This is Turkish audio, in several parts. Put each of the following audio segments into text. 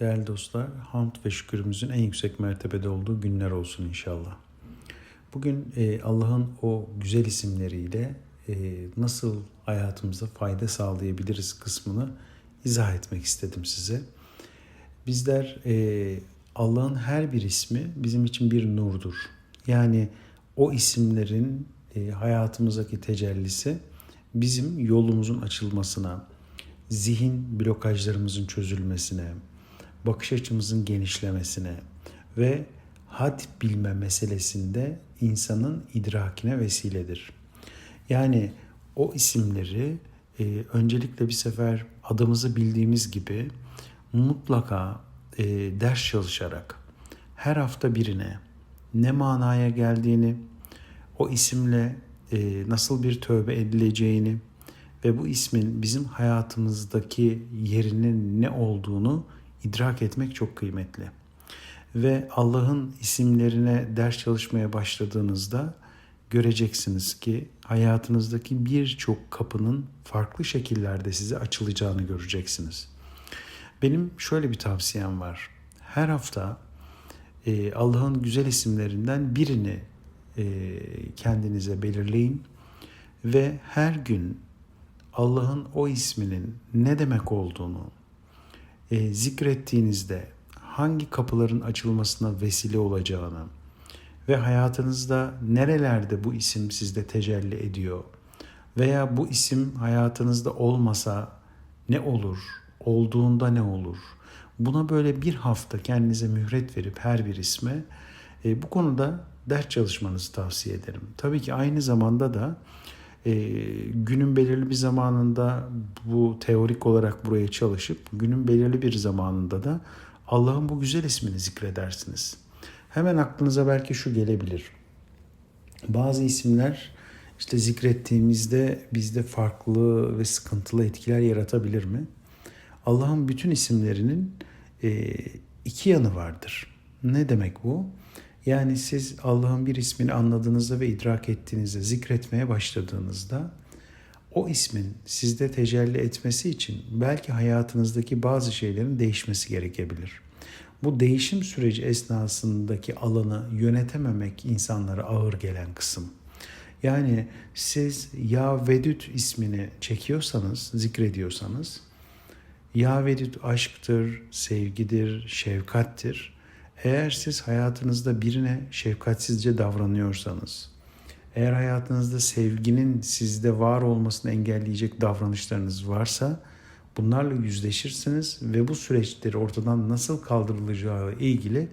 Değerli dostlar, hamd ve şükürümüzün en yüksek mertebede olduğu günler olsun inşallah. Bugün e, Allah'ın o güzel isimleriyle e, nasıl hayatımıza fayda sağlayabiliriz kısmını izah etmek istedim size. Bizler e, Allah'ın her bir ismi bizim için bir nurdur. Yani o isimlerin e, hayatımızdaki tecellisi bizim yolumuzun açılmasına, zihin blokajlarımızın çözülmesine, bakış açımızın genişlemesine ve had bilme meselesinde insanın idrakine vesiledir. Yani o isimleri e, öncelikle bir sefer adımızı bildiğimiz gibi mutlaka e, ders çalışarak her hafta birine ne manaya geldiğini, o isimle e, nasıl bir tövbe edileceğini ve bu ismin bizim hayatımızdaki yerinin ne olduğunu idrak etmek çok kıymetli. Ve Allah'ın isimlerine ders çalışmaya başladığınızda göreceksiniz ki hayatınızdaki birçok kapının farklı şekillerde size açılacağını göreceksiniz. Benim şöyle bir tavsiyem var. Her hafta e, Allah'ın güzel isimlerinden birini e, kendinize belirleyin ve her gün Allah'ın o isminin ne demek olduğunu e, zikrettiğinizde hangi kapıların açılmasına vesile olacağını ve hayatınızda nerelerde bu isim sizde tecelli ediyor veya bu isim hayatınızda olmasa ne olur, olduğunda ne olur? Buna böyle bir hafta kendinize mühret verip her bir isme e, bu konuda ders çalışmanızı tavsiye ederim. Tabii ki aynı zamanda da e, günün belirli bir zamanında bu teorik olarak buraya çalışıp günün belirli bir zamanında da Allah'ın bu güzel ismini zikredersiniz. Hemen aklınıza belki şu gelebilir. Bazı isimler işte zikrettiğimizde bizde farklı ve sıkıntılı etkiler yaratabilir mi? Allah'ın bütün isimlerinin e, iki yanı vardır. Ne demek bu? Yani siz Allah'ın bir ismini anladığınızda ve idrak ettiğinizde, zikretmeye başladığınızda o ismin sizde tecelli etmesi için belki hayatınızdaki bazı şeylerin değişmesi gerekebilir. Bu değişim süreci esnasındaki alanı yönetememek insanlara ağır gelen kısım. Yani siz Ya Vedüt ismini çekiyorsanız, zikrediyorsanız, Ya Vedüt aşktır, sevgidir, şefkattir eğer siz hayatınızda birine şefkatsizce davranıyorsanız, eğer hayatınızda sevginin sizde var olmasını engelleyecek davranışlarınız varsa bunlarla yüzleşirsiniz ve bu süreçleri ortadan nasıl kaldırılacağı ilgili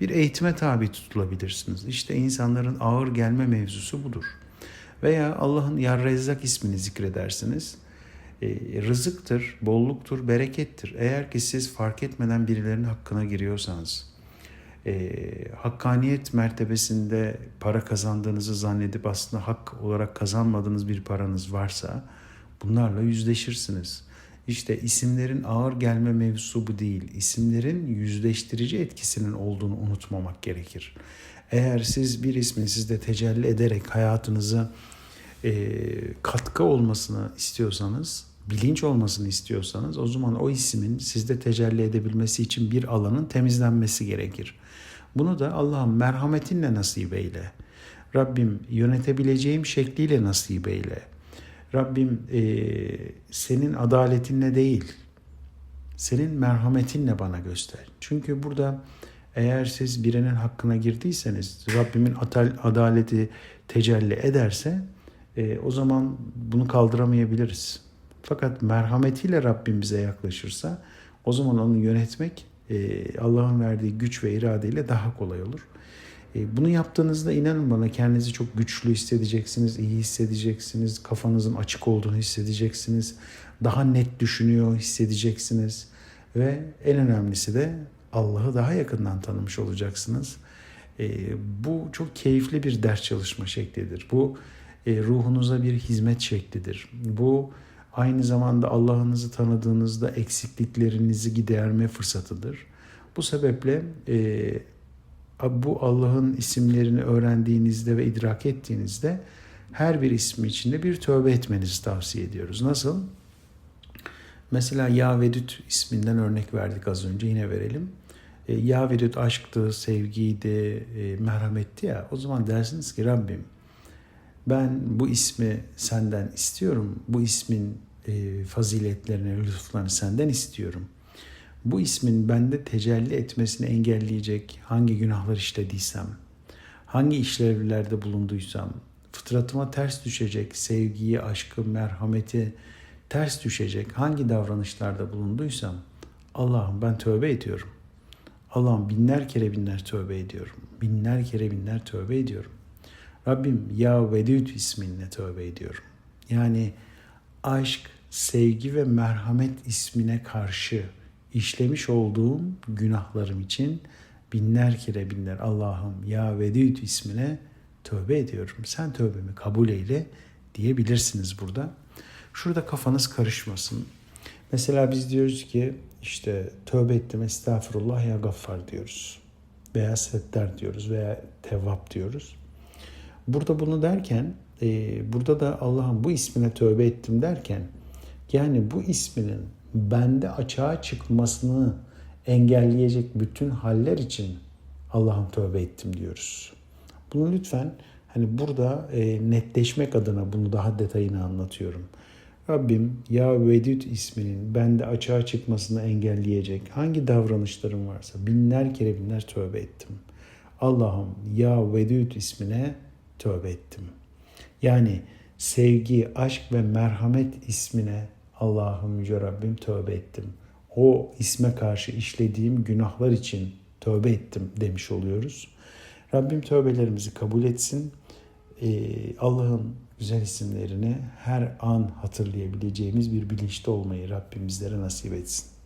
bir eğitime tabi tutulabilirsiniz. İşte insanların ağır gelme mevzusu budur. Veya Allah'ın Ya Rezzak ismini zikredersiniz. E, rızıktır, bolluktur, berekettir. Eğer ki siz fark etmeden birilerinin hakkına giriyorsanız, e, hakkaniyet mertebesinde para kazandığınızı zannedip aslında hak olarak kazanmadığınız bir paranız varsa bunlarla yüzleşirsiniz. İşte isimlerin ağır gelme mevzusu bu değil. İsimlerin yüzleştirici etkisinin olduğunu unutmamak gerekir. Eğer siz bir ismin sizde tecelli ederek hayatınıza e, katkı olmasını istiyorsanız, bilinç olmasını istiyorsanız o zaman o ismin sizde tecelli edebilmesi için bir alanın temizlenmesi gerekir. Bunu da Allah'ın merhametinle nasip eyle. Rabbim yönetebileceğim şekliyle nasip eyle. Rabbim e, senin adaletinle değil, senin merhametinle bana göster. Çünkü burada eğer siz birinin hakkına girdiyseniz, Rabbimin adaleti tecelli ederse e, o zaman bunu kaldıramayabiliriz. Fakat merhametiyle Rabbim bize yaklaşırsa o zaman onu yönetmek e, Allah'ın verdiği güç ve iradeyle daha kolay olur. E, bunu yaptığınızda inanın bana kendinizi çok güçlü hissedeceksiniz, iyi hissedeceksiniz, kafanızın açık olduğunu hissedeceksiniz, daha net düşünüyor hissedeceksiniz ve en önemlisi de Allah'ı daha yakından tanımış olacaksınız. E, bu çok keyifli bir ders çalışma şeklidir. Bu ruhunuza bir hizmet şeklidir. Bu aynı zamanda Allah'ınızı tanıdığınızda eksikliklerinizi giderme fırsatıdır. Bu sebeple e, bu Allah'ın isimlerini öğrendiğinizde ve idrak ettiğinizde her bir ismi içinde bir tövbe etmenizi tavsiye ediyoruz. Nasıl? Mesela Ya Vedüt isminden örnek verdik az önce yine verelim. E, ya Vedüt aşktı, sevgiydi, e, merhametti ya. O zaman dersiniz ki Rabbim ben bu ismi senden istiyorum. Bu ismin e, faziletlerini, lütuflarını senden istiyorum. Bu ismin bende tecelli etmesini engelleyecek hangi günahlar işlediysem, hangi işlevlerde bulunduysam, fıtratıma ters düşecek sevgiyi, aşkı, merhameti ters düşecek hangi davranışlarda bulunduysam Allah'ım ben tövbe ediyorum. Allah'ım binler kere binler tövbe ediyorum. Binler kere binler tövbe ediyorum. Rabbim Ya Vedud isminle tövbe ediyorum. Yani aşk, sevgi ve merhamet ismine karşı işlemiş olduğum günahlarım için binler kere binler Allah'ım Ya Vedud ismine tövbe ediyorum. Sen tövbemi kabul eyle diyebilirsiniz burada. Şurada kafanız karışmasın. Mesela biz diyoruz ki işte tövbe ettim estağfurullah ya gaffar diyoruz. Veya settar diyoruz veya tevvap diyoruz. Burada bunu derken e, burada da Allah'ın bu ismine tövbe ettim derken yani bu isminin bende açığa çıkmasını engelleyecek bütün haller için Allah'ım tövbe ettim diyoruz. Bunu lütfen hani burada e, netleşmek adına bunu daha detayını anlatıyorum. Rabbim Ya Vedüt isminin bende açığa çıkmasını engelleyecek hangi davranışlarım varsa binler kere binler tövbe ettim. Allah'ım Ya Vedüt ismine tövbe ettim. Yani sevgi, aşk ve merhamet ismine Allah'ım Yüce Rabbim tövbe ettim. O isme karşı işlediğim günahlar için tövbe ettim demiş oluyoruz. Rabbim tövbelerimizi kabul etsin. Ee, Allah'ın güzel isimlerini her an hatırlayabileceğimiz bir bilinçte olmayı Rabbim bizlere nasip etsin.